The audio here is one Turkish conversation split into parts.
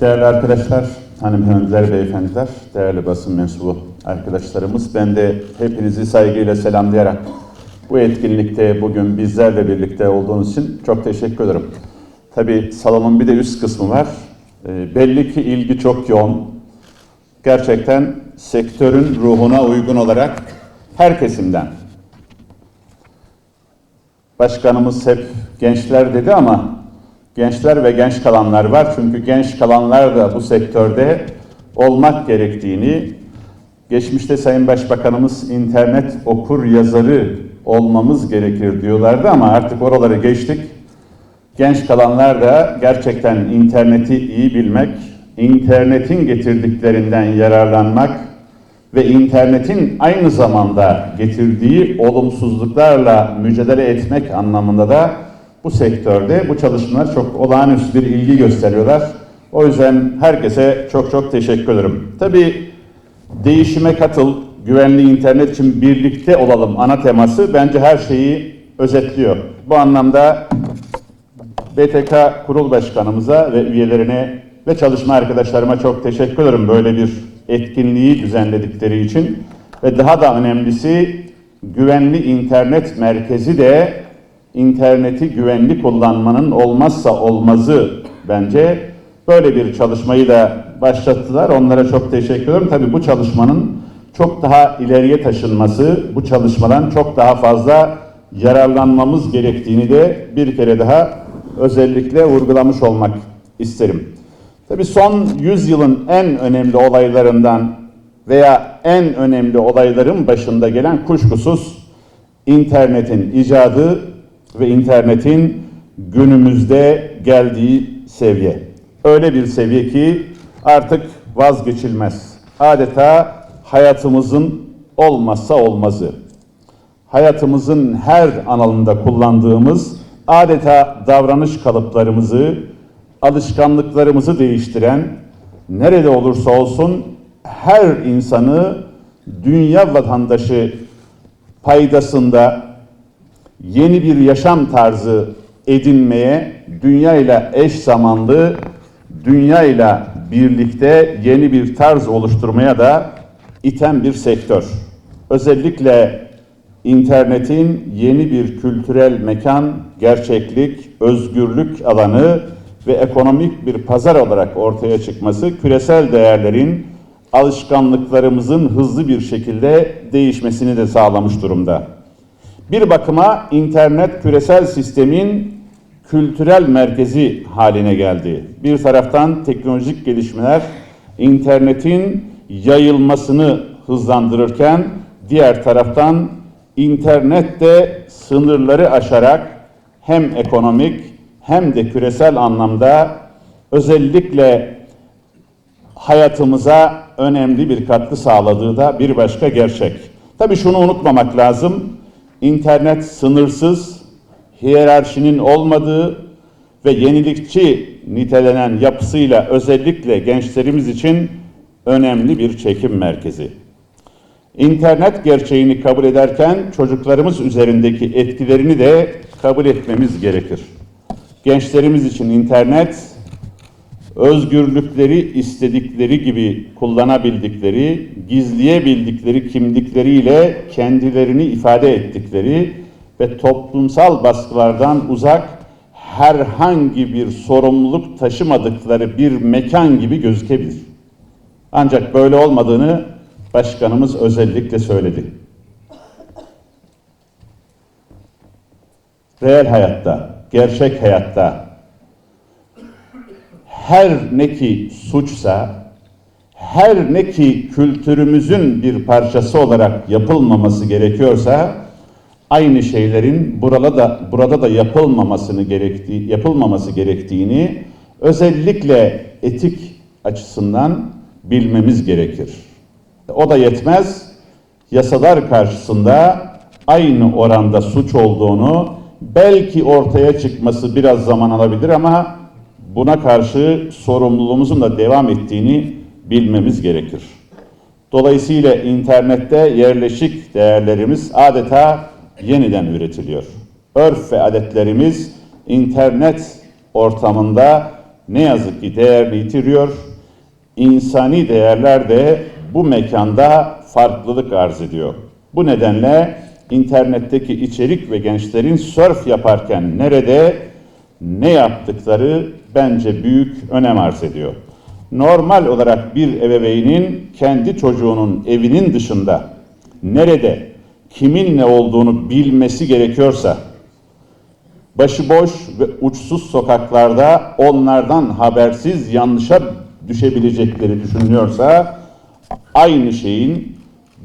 Değerli arkadaşlar, hanımefendiler, beyefendiler, değerli basın mensubu arkadaşlarımız, ben de hepinizi saygıyla selamlayarak bu etkinlikte bugün bizlerle birlikte olduğunuz için çok teşekkür ederim. Tabii salonun bir de üst kısmı var. Ee, belli ki ilgi çok yoğun. Gerçekten sektörün ruhuna uygun olarak her kesimden. Başkanımız hep gençler dedi ama gençler ve genç kalanlar var. Çünkü genç kalanlar da bu sektörde olmak gerektiğini, geçmişte Sayın Başbakanımız internet okur yazarı olmamız gerekir diyorlardı ama artık oraları geçtik. Genç kalanlar da gerçekten interneti iyi bilmek, internetin getirdiklerinden yararlanmak ve internetin aynı zamanda getirdiği olumsuzluklarla mücadele etmek anlamında da bu sektörde bu çalışmalar çok olağanüstü bir ilgi gösteriyorlar. O yüzden herkese çok çok teşekkür ederim. Tabii değişime katıl, güvenli internet için birlikte olalım ana teması bence her şeyi özetliyor. Bu anlamda BTK Kurul Başkanımıza ve üyelerine ve çalışma arkadaşlarıma çok teşekkür ederim böyle bir etkinliği düzenledikleri için. Ve daha da önemlisi güvenli internet merkezi de interneti güvenli kullanmanın olmazsa olmazı bence. Böyle bir çalışmayı da başlattılar. Onlara çok teşekkür ederim. Tabii bu çalışmanın çok daha ileriye taşınması, bu çalışmadan çok daha fazla yararlanmamız gerektiğini de bir kere daha özellikle vurgulamış olmak isterim. Tabii son 100 yılın en önemli olaylarından veya en önemli olayların başında gelen kuşkusuz internetin icadı ve internetin günümüzde geldiği seviye. Öyle bir seviye ki artık vazgeçilmez. Adeta hayatımızın olmazsa olmazı. Hayatımızın her alanında kullandığımız adeta davranış kalıplarımızı, alışkanlıklarımızı değiştiren, nerede olursa olsun her insanı dünya vatandaşı paydasında yeni bir yaşam tarzı edinmeye, dünya ile eş zamanlı, dünya ile birlikte yeni bir tarz oluşturmaya da iten bir sektör. Özellikle internetin yeni bir kültürel mekan, gerçeklik, özgürlük alanı ve ekonomik bir pazar olarak ortaya çıkması küresel değerlerin alışkanlıklarımızın hızlı bir şekilde değişmesini de sağlamış durumda. Bir bakıma internet küresel sistemin kültürel merkezi haline geldi. Bir taraftan teknolojik gelişmeler internetin yayılmasını hızlandırırken diğer taraftan internet de sınırları aşarak hem ekonomik hem de küresel anlamda özellikle hayatımıza önemli bir katkı sağladığı da bir başka gerçek. Tabii şunu unutmamak lazım. İnternet sınırsız, hiyerarşinin olmadığı ve yenilikçi nitelenen yapısıyla özellikle gençlerimiz için önemli bir çekim merkezi. İnternet gerçeğini kabul ederken çocuklarımız üzerindeki etkilerini de kabul etmemiz gerekir. Gençlerimiz için internet özgürlükleri istedikleri gibi kullanabildikleri, gizleyebildikleri kimlikleriyle kendilerini ifade ettikleri ve toplumsal baskılardan uzak herhangi bir sorumluluk taşımadıkları bir mekan gibi gözükebilir. Ancak böyle olmadığını başkanımız özellikle söyledi. Reel hayatta, gerçek hayatta her ne ki suçsa, her ne ki kültürümüzün bir parçası olarak yapılmaması gerekiyorsa, aynı şeylerin burada da burada da yapılmamasını gerektiği yapılmaması gerektiğini özellikle etik açısından bilmemiz gerekir. O da yetmez. Yasalar karşısında aynı oranda suç olduğunu belki ortaya çıkması biraz zaman alabilir ama buna karşı sorumluluğumuzun da devam ettiğini bilmemiz gerekir. Dolayısıyla internette yerleşik değerlerimiz adeta yeniden üretiliyor. Örf ve adetlerimiz internet ortamında ne yazık ki değerini yitiriyor. İnsani değerler de bu mekanda farklılık arz ediyor. Bu nedenle internetteki içerik ve gençlerin surf yaparken nerede ne yaptıkları bence büyük önem arz ediyor. Normal olarak bir ebeveynin kendi çocuğunun evinin dışında nerede kimin ne olduğunu bilmesi gerekiyorsa başıboş ve uçsuz sokaklarda onlardan habersiz yanlışa düşebilecekleri düşünülüyorsa aynı şeyin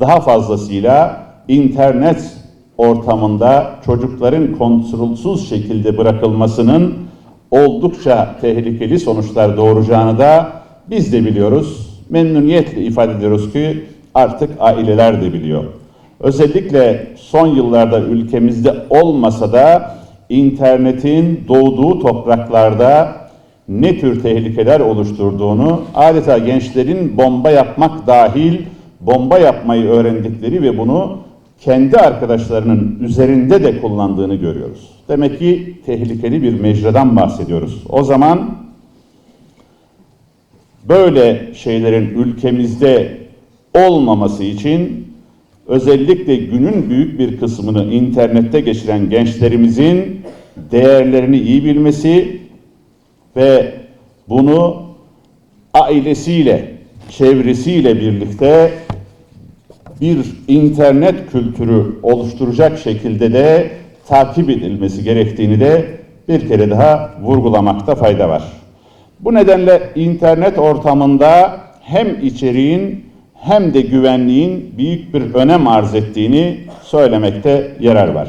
daha fazlasıyla internet ortamında çocukların kontrolsüz şekilde bırakılmasının oldukça tehlikeli sonuçlar doğuracağını da biz de biliyoruz. Memnuniyetle ifade ediyoruz ki artık aileler de biliyor. Özellikle son yıllarda ülkemizde olmasa da internetin doğduğu topraklarda ne tür tehlikeler oluşturduğunu adeta gençlerin bomba yapmak dahil bomba yapmayı öğrendikleri ve bunu kendi arkadaşlarının üzerinde de kullandığını görüyoruz. Demek ki tehlikeli bir mecradan bahsediyoruz. O zaman böyle şeylerin ülkemizde olmaması için özellikle günün büyük bir kısmını internette geçiren gençlerimizin değerlerini iyi bilmesi ve bunu ailesiyle, çevresiyle birlikte bir internet kültürü oluşturacak şekilde de takip edilmesi gerektiğini de bir kere daha vurgulamakta fayda var. Bu nedenle internet ortamında hem içeriğin hem de güvenliğin büyük bir önem arz ettiğini söylemekte yarar var.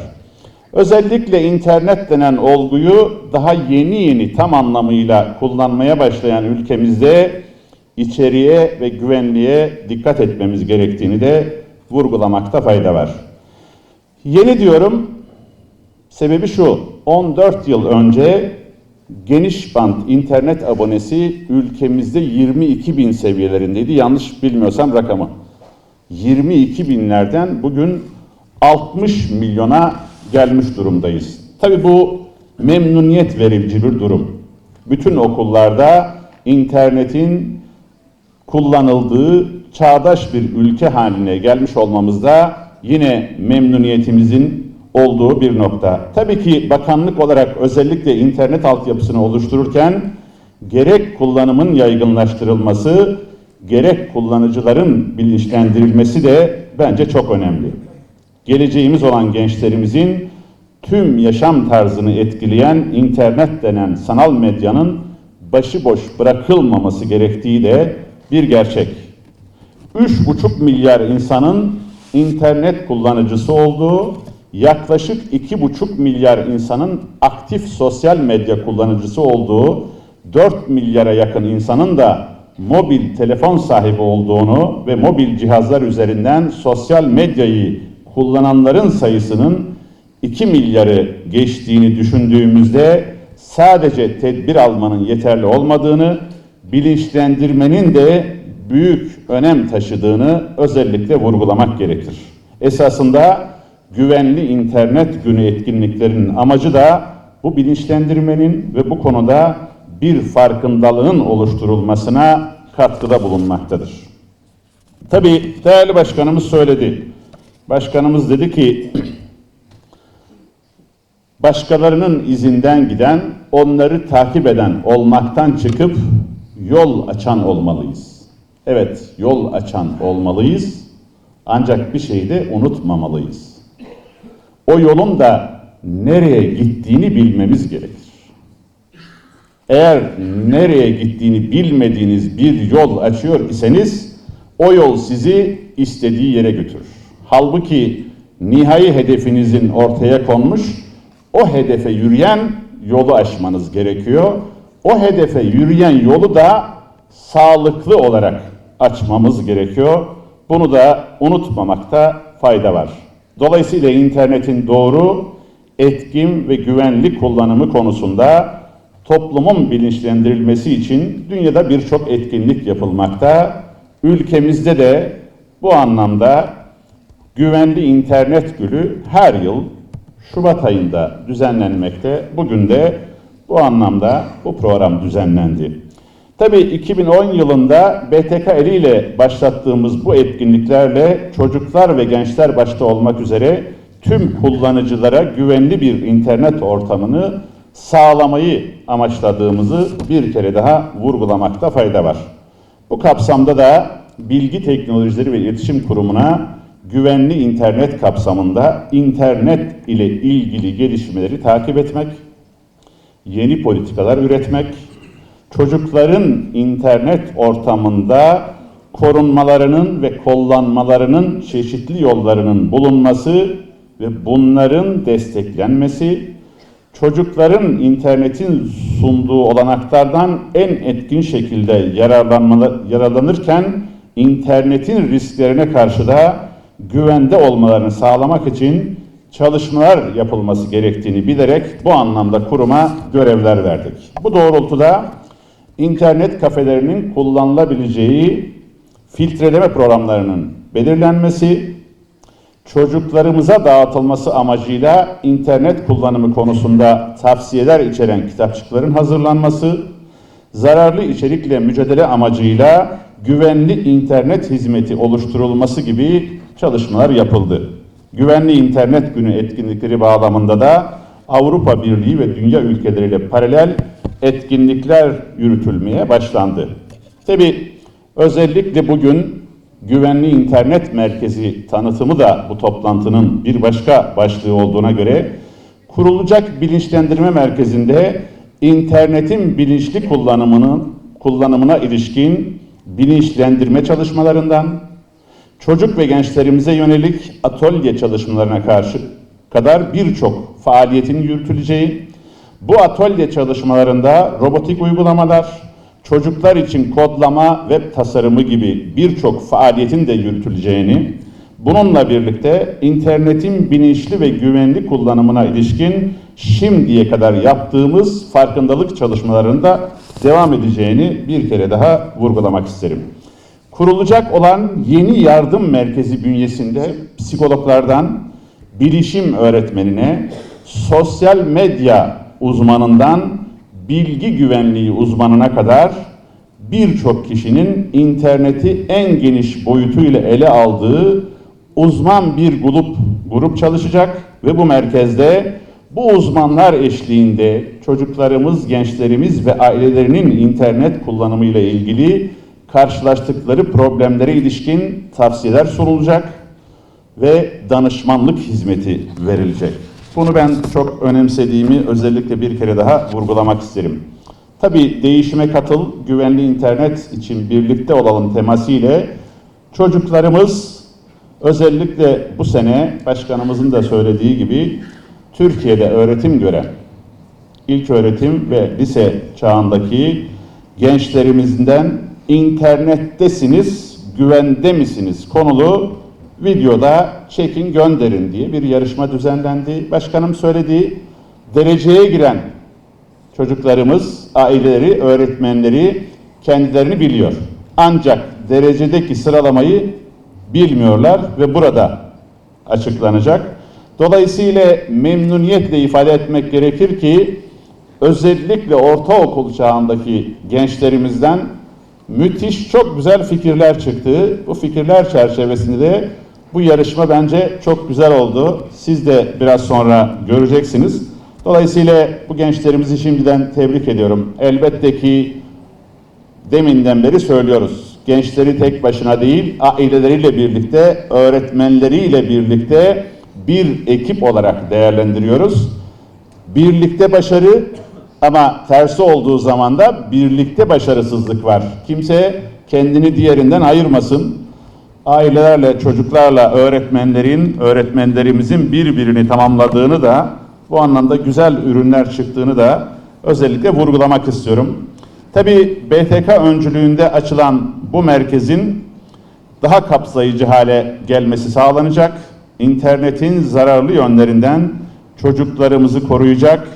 Özellikle internet denen olguyu daha yeni yeni tam anlamıyla kullanmaya başlayan ülkemizde içeriğe ve güvenliğe dikkat etmemiz gerektiğini de vurgulamakta fayda var. Yeni diyorum, sebebi şu, 14 yıl önce geniş band internet abonesi ülkemizde 22 bin seviyelerindeydi. Yanlış bilmiyorsam rakamı. 22 binlerden bugün 60 milyona gelmiş durumdayız. Tabi bu memnuniyet verici bir durum. Bütün okullarda internetin kullanıldığı çağdaş bir ülke haline gelmiş olmamızda yine memnuniyetimizin olduğu bir nokta. Tabii ki bakanlık olarak özellikle internet altyapısını oluştururken gerek kullanımın yaygınlaştırılması, gerek kullanıcıların bilinçlendirilmesi de bence çok önemli. Geleceğimiz olan gençlerimizin tüm yaşam tarzını etkileyen internet denen sanal medyanın başıboş bırakılmaması gerektiği de bir gerçek. 3,5 milyar insanın internet kullanıcısı olduğu, yaklaşık 2,5 milyar insanın aktif sosyal medya kullanıcısı olduğu, 4 milyara yakın insanın da mobil telefon sahibi olduğunu ve mobil cihazlar üzerinden sosyal medyayı kullananların sayısının 2 milyarı geçtiğini düşündüğümüzde sadece tedbir almanın yeterli olmadığını, bilinçlendirmenin de büyük önem taşıdığını özellikle vurgulamak gerekir. Esasında güvenli internet günü etkinliklerinin amacı da bu bilinçlendirmenin ve bu konuda bir farkındalığın oluşturulmasına katkıda bulunmaktadır. Tabii değerli başkanımız söyledi. Başkanımız dedi ki başkalarının izinden giden, onları takip eden olmaktan çıkıp yol açan olmalıyız. Evet, yol açan olmalıyız. Ancak bir şeyi de unutmamalıyız. O yolun da nereye gittiğini bilmemiz gerekir. Eğer nereye gittiğini bilmediğiniz bir yol açıyor iseniz o yol sizi istediği yere götürür. Halbuki nihai hedefinizin ortaya konmuş o hedefe yürüyen yolu aşmanız gerekiyor. O hedefe yürüyen yolu da sağlıklı olarak açmamız gerekiyor. Bunu da unutmamakta fayda var. Dolayısıyla internetin doğru, etkin ve güvenli kullanımı konusunda toplumun bilinçlendirilmesi için dünyada birçok etkinlik yapılmakta. Ülkemizde de bu anlamda güvenli internet günü her yıl Şubat ayında düzenlenmekte. Bugün de Bu anlamda bu program düzenlendi. Tabii 2010 yılında BTK eliyle başlattığımız bu etkinliklerle çocuklar ve gençler başta olmak üzere tüm kullanıcılara güvenli bir internet ortamını sağlamayı amaçladığımızı bir kere daha vurgulamakta fayda var. Bu kapsamda da Bilgi Teknolojileri ve İletişim Kurumu'na güvenli internet kapsamında internet ile ilgili gelişmeleri takip etmek, yeni politikalar üretmek, çocukların internet ortamında korunmalarının ve kullanmalarının çeşitli yollarının bulunması ve bunların desteklenmesi, çocukların internetin sunduğu olanaklardan en etkin şekilde yararlanırken internetin risklerine karşı da güvende olmalarını sağlamak için çalışmalar yapılması gerektiğini bilerek bu anlamda kuruma görevler verdik. Bu doğrultuda internet kafelerinin kullanılabileceği filtreleme programlarının belirlenmesi, çocuklarımıza dağıtılması amacıyla internet kullanımı konusunda tavsiyeler içeren kitapçıkların hazırlanması, zararlı içerikle mücadele amacıyla güvenli internet hizmeti oluşturulması gibi çalışmalar yapıldı. Güvenli İnternet Günü etkinlikleri bağlamında da Avrupa Birliği ve dünya ülkeleriyle paralel etkinlikler yürütülmeye başlandı. Tabi özellikle bugün Güvenli İnternet Merkezi tanıtımı da bu toplantının bir başka başlığı olduğuna göre kurulacak bilinçlendirme merkezinde internetin bilinçli kullanımının kullanımına ilişkin bilinçlendirme çalışmalarından çocuk ve gençlerimize yönelik atölye çalışmalarına karşı kadar birçok faaliyetin yürütüleceği, bu atölye çalışmalarında robotik uygulamalar, çocuklar için kodlama, web tasarımı gibi birçok faaliyetin de yürütüleceğini, bununla birlikte internetin bilinçli ve güvenli kullanımına ilişkin şimdiye kadar yaptığımız farkındalık çalışmalarında devam edeceğini bir kere daha vurgulamak isterim. Kurulacak olan yeni yardım merkezi bünyesinde psikologlardan bilişim öğretmenine, sosyal medya uzmanından bilgi güvenliği uzmanına kadar birçok kişinin interneti en geniş boyutuyla ele aldığı uzman bir grup grup çalışacak ve bu merkezde bu uzmanlar eşliğinde çocuklarımız, gençlerimiz ve ailelerinin internet kullanımı ile ilgili karşılaştıkları problemlere ilişkin tavsiyeler sunulacak ve danışmanlık hizmeti verilecek. Bunu ben çok önemsediğimi özellikle bir kere daha vurgulamak isterim. Tabii değişime katıl, güvenli internet için birlikte olalım teması ile çocuklarımız özellikle bu sene başkanımızın da söylediği gibi Türkiye'de öğretim gören ilk öğretim ve lise çağındaki gençlerimizden internettesiniz, güvende misiniz konulu videoda çekin gönderin diye bir yarışma düzenlendi. Başkanım söylediği dereceye giren çocuklarımız, aileleri, öğretmenleri kendilerini biliyor. Ancak derecedeki sıralamayı bilmiyorlar ve burada açıklanacak. Dolayısıyla memnuniyetle ifade etmek gerekir ki özellikle ortaokul çağındaki gençlerimizden müthiş çok güzel fikirler çıktı. Bu fikirler çerçevesinde de bu yarışma bence çok güzel oldu. Siz de biraz sonra göreceksiniz. Dolayısıyla bu gençlerimizi şimdiden tebrik ediyorum. Elbette ki deminden beri söylüyoruz. Gençleri tek başına değil, aileleriyle birlikte, öğretmenleriyle birlikte bir ekip olarak değerlendiriyoruz. Birlikte başarı ama tersi olduğu zaman da birlikte başarısızlık var. Kimse kendini diğerinden ayırmasın. Ailelerle, çocuklarla öğretmenlerin, öğretmenlerimizin birbirini tamamladığını da bu anlamda güzel ürünler çıktığını da özellikle vurgulamak istiyorum. Tabii BTK öncülüğünde açılan bu merkezin daha kapsayıcı hale gelmesi sağlanacak. İnternetin zararlı yönlerinden çocuklarımızı koruyacak,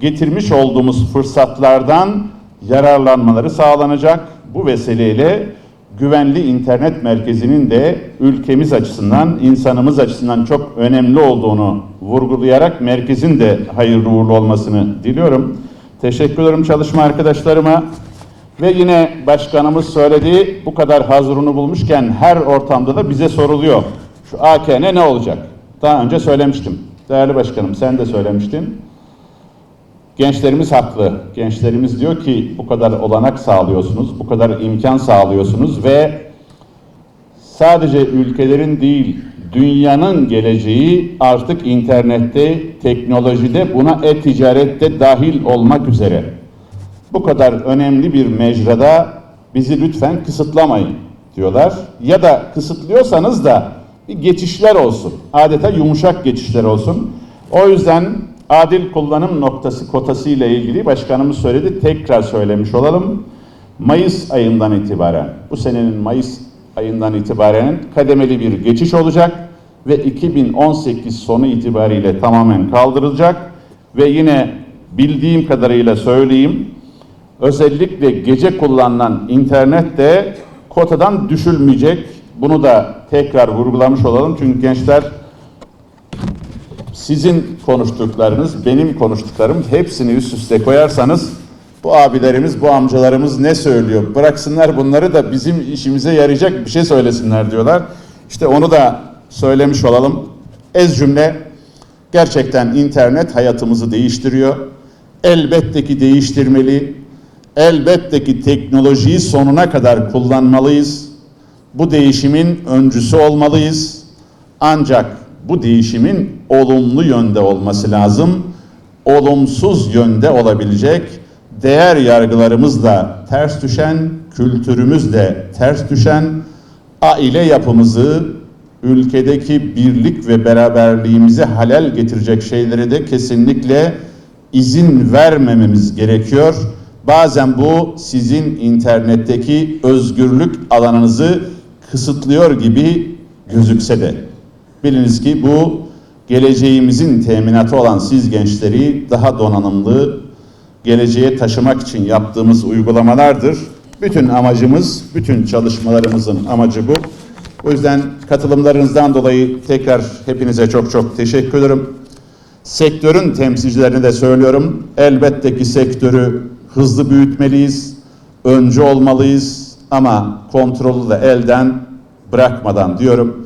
getirmiş olduğumuz fırsatlardan yararlanmaları sağlanacak. Bu vesileyle güvenli internet merkezinin de ülkemiz açısından, insanımız açısından çok önemli olduğunu vurgulayarak merkezin de hayırlı uğurlu olmasını diliyorum. Teşekkür ederim çalışma arkadaşlarıma. Ve yine başkanımız söyledi, bu kadar hazırını bulmuşken her ortamda da bize soruluyor. Şu AKN ne olacak? Daha önce söylemiştim. Değerli başkanım sen de söylemiştin. Gençlerimiz haklı. Gençlerimiz diyor ki bu kadar olanak sağlıyorsunuz, bu kadar imkan sağlıyorsunuz ve sadece ülkelerin değil, dünyanın geleceği artık internette, teknolojide, buna e-ticarette dahil olmak üzere. Bu kadar önemli bir mecrada bizi lütfen kısıtlamayın diyorlar. Ya da kısıtlıyorsanız da geçişler olsun. Adeta yumuşak geçişler olsun. O yüzden adil kullanım noktası kotası ile ilgili başkanımız söyledi. Tekrar söylemiş olalım. Mayıs ayından itibaren, bu senenin Mayıs ayından itibaren kademeli bir geçiş olacak ve 2018 sonu itibariyle tamamen kaldırılacak ve yine bildiğim kadarıyla söyleyeyim özellikle gece kullanılan internet de kotadan düşülmeyecek. Bunu da tekrar vurgulamış olalım çünkü gençler sizin konuştuklarınız, benim konuştuklarım hepsini üst üste koyarsanız bu abilerimiz, bu amcalarımız ne söylüyor? Bıraksınlar bunları da bizim işimize yarayacak bir şey söylesinler diyorlar. İşte onu da söylemiş olalım. Ez cümle gerçekten internet hayatımızı değiştiriyor. Elbette ki değiştirmeli. Elbette ki teknolojiyi sonuna kadar kullanmalıyız. Bu değişimin öncüsü olmalıyız. Ancak bu değişimin olumlu yönde olması lazım. Olumsuz yönde olabilecek değer yargılarımızla ters düşen, kültürümüzle ters düşen aile yapımızı, ülkedeki birlik ve beraberliğimize halel getirecek şeylere de kesinlikle izin vermememiz gerekiyor. Bazen bu sizin internetteki özgürlük alanınızı kısıtlıyor gibi gözükse de biliniz ki bu geleceğimizin teminatı olan siz gençleri daha donanımlı geleceğe taşımak için yaptığımız uygulamalardır. Bütün amacımız, bütün çalışmalarımızın amacı bu. O yüzden katılımlarınızdan dolayı tekrar hepinize çok çok teşekkür ederim. Sektörün temsilcilerine de söylüyorum. Elbette ki sektörü hızlı büyütmeliyiz, öncü olmalıyız ama kontrolü de elden bırakmadan diyorum.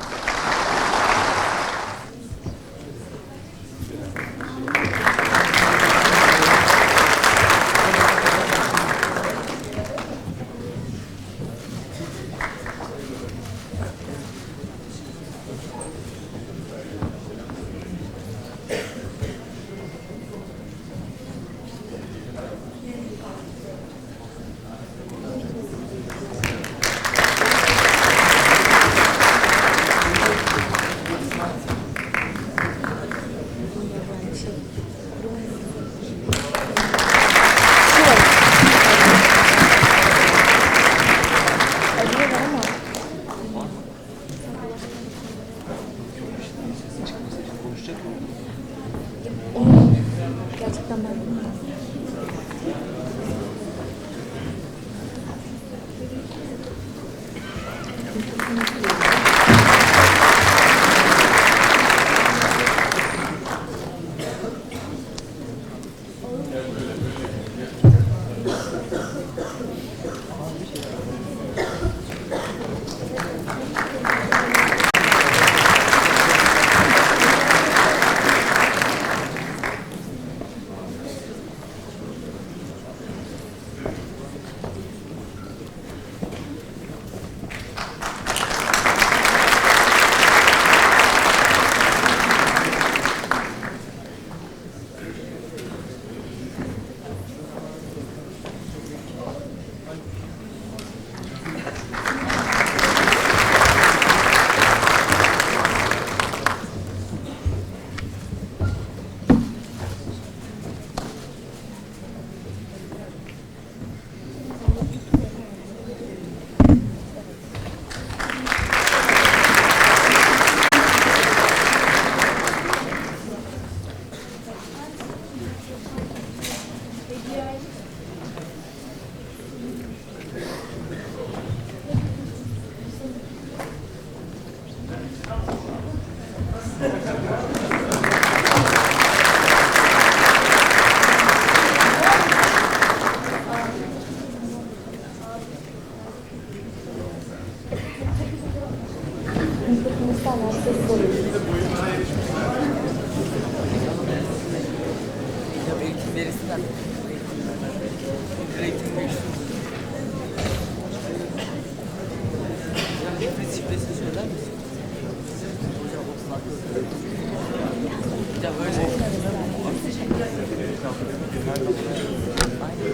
Gracias.